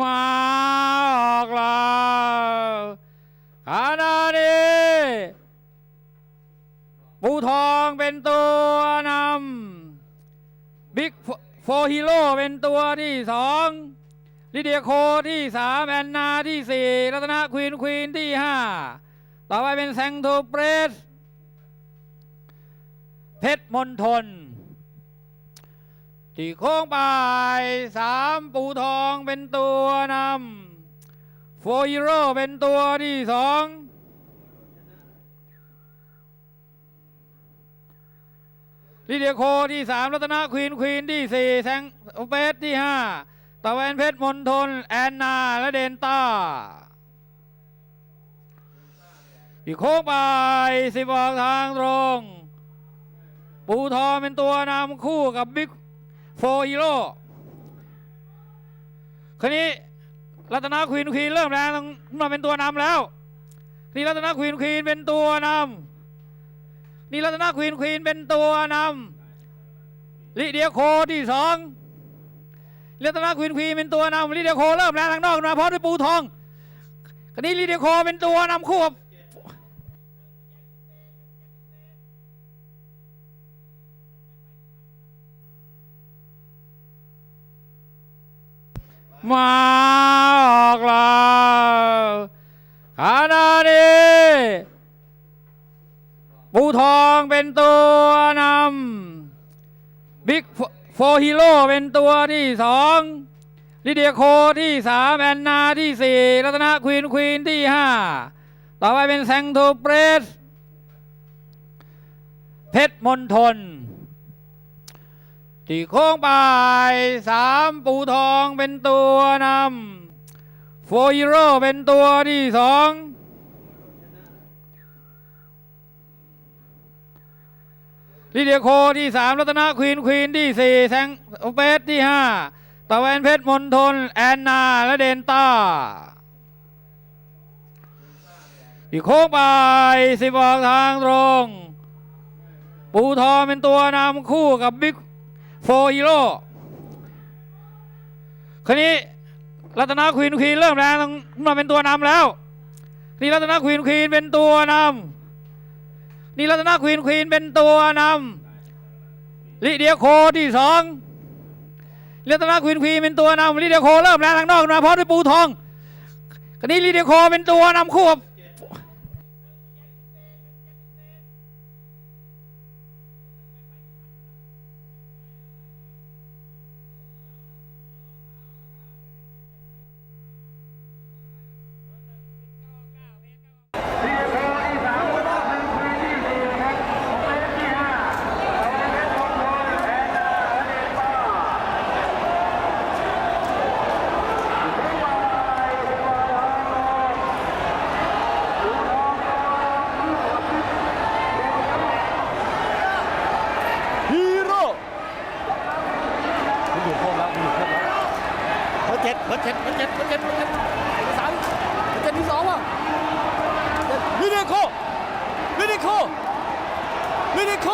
มาออกแล้วขณะนี้ปูทองเป็นตัวนำบิ๊กโฟฮีโร่เป็นตัวที่สองลิเดียโคที่สามแอนนาที่สี่รัตนควีนควีนที่ห้าต่อไปเป็นแซงโทเปรส เพชรมณฑล ที่โค้งปลายสามปูทองเป็นตัวนำโฟยิโร่เป็นตัวที่สองลิเดียโคที่สามรัตนควีนควีนที่สี่แซงเปสที่ห้าตะเวนเพชรมณฑลแอนนา และเดนต้าที่โค้งไปสิบออกทางตรง ปูทองเป็นตัวนำคู่กับบิ๊ก โฟฮีโร่คันนี้รัตนาควีนควีนเริ่มแล้วต้องมาเป็นตัวนำแล้วนี่รัตนาควีนควีนเป็นตัวนำนี่รัตนาควีนควีนเป็นตัวนำลิเดียโคที่สองรัตนาควีนควีนเป็นตัวนำลิเดียโคเริ่มแล้วทางนอกมาพร้อมด้วยปูทองคันนี้ลิเดียโคเป็นตัวนำคู่กับ มาออกแล้วขณะนี้ปูทองเป็นตัวนำบิ๊กโฟฮีโร่เป็นตัวที่สองลิเดียโคที่สามแอนนาที่สี่รัตนควีนควีนที่ห้าต่อไปเป็นแซงโทเปรส เพชรมณฑล ที่โค้งปลายสามปูทองเป็นตัวนำโฟยิโร่เป็นตัวที่สองลิเดียโคที่สามรัตนควีนควีนที่สี่แซงเปสที่ห้าตะเวนเพชรมณฑลแอนนา และเดนต้าที่โค้งไปสิบออกทางตรง ปูทองเป็นตัวนำคู่กับบิ๊ก โฟฮีโร่คันนี้รัตนาควีนควีนเริ่มแล้วต้องมาเป็นตัวนำแล้ว นี่รัตนาควีนควีนเป็นตัวนำนี่รัตนาควีนควีนเป็นตัวนำลิเดียโคที่สองรัตนาควีนควีนเป็นตัวนำลิเดียโคเริ่มแล้วทางนอกมาพร้อมด้วยปูทองคันนี้ลิเดียโคเป็นตัวนำคู่กับ ฮีโร่คุณอยู่ครบแล้วคุณอยู่ครบแล้วเบอ ร์เจ็ดเบอร์เจ็ดเบอร์เจ็ดเบอร์เจ็ดเบอร์เจ็ดสามเบอร์เจ็ดที่สองว่ะลิเดโคลิเดโคลิเดโค